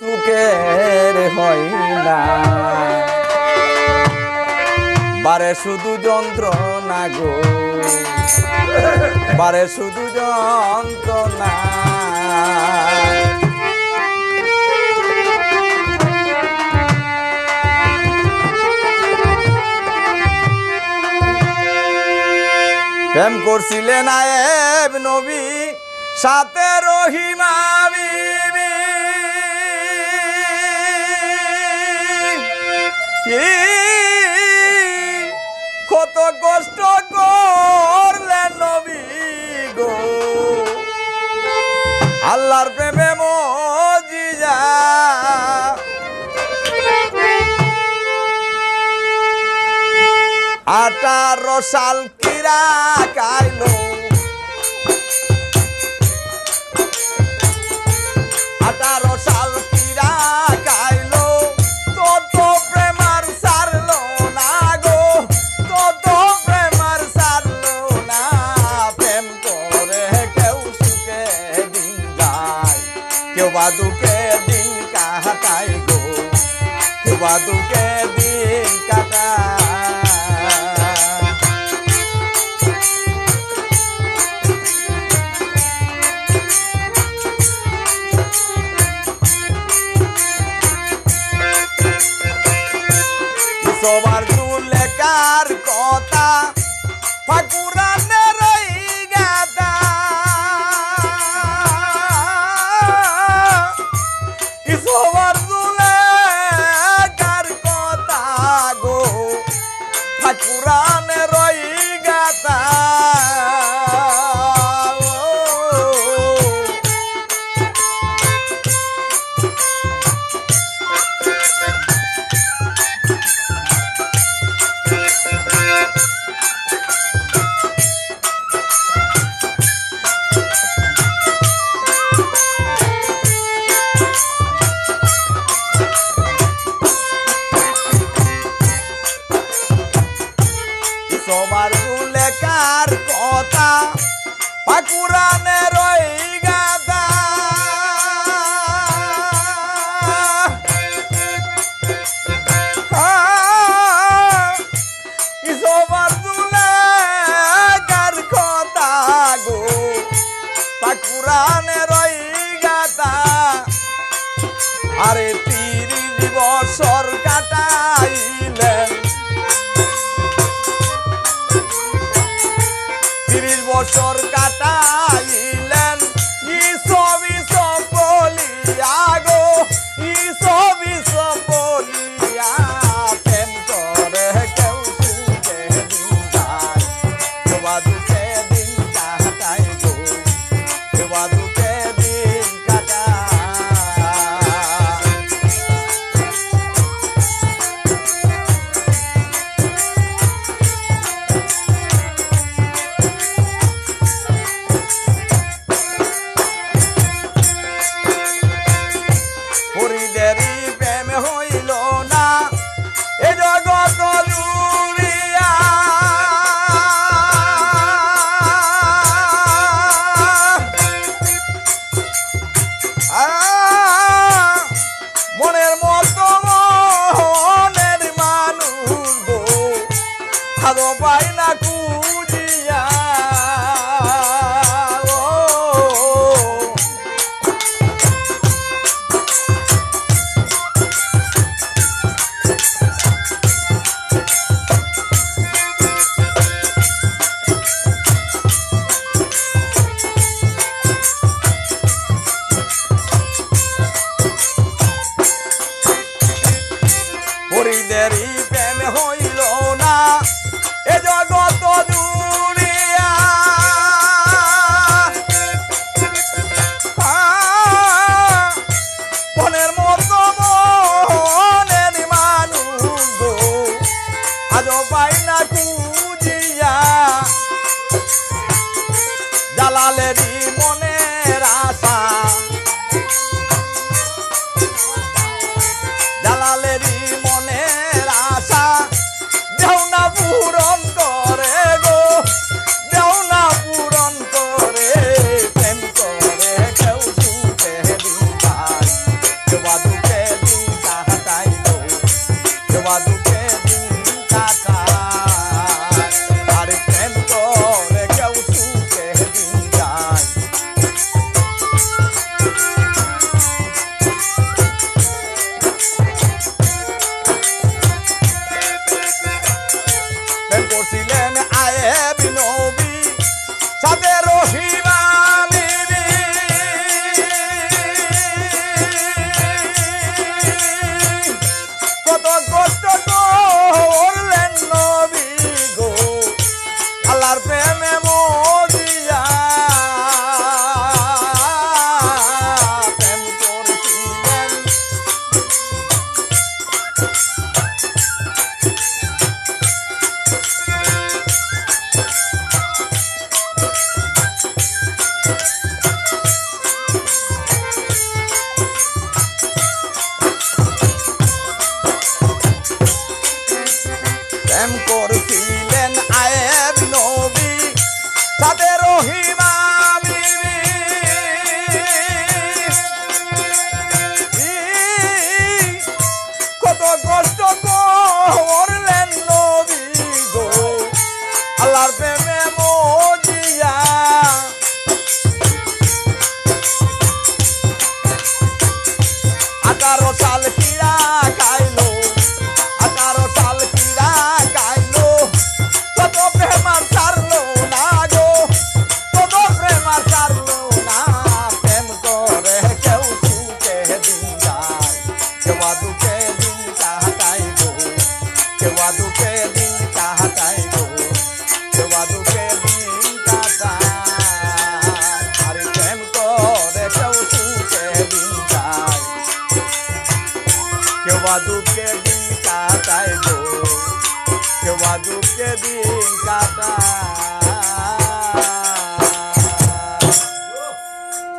সুখের হয় বারে শুধু যন্ত্রণা গো। বারে শুধু যন্ত্রণা। প্রেম করছিলেন আয়েব নবী, সাথে রহিমা বিবি। কত কষ্ট করলেন নবী গো। আল্লাহর প্রেমে মজিজা। আটার সাল কিরা কাইলো ಕಟಾಯಿಗೋ ವಾದುಗೆ ದೀನ್ कार कोता फकुरा Arete. ভালো পাই না হরিদেরই প্রেম হইল না। এ জগত দূর Meu mesmo. Né, প্রেম করছিলেন আয়েব নবী। তাদের রহিমা দুঃখে দিন কাটাইব কেউ দুঃখে দিন কাটায়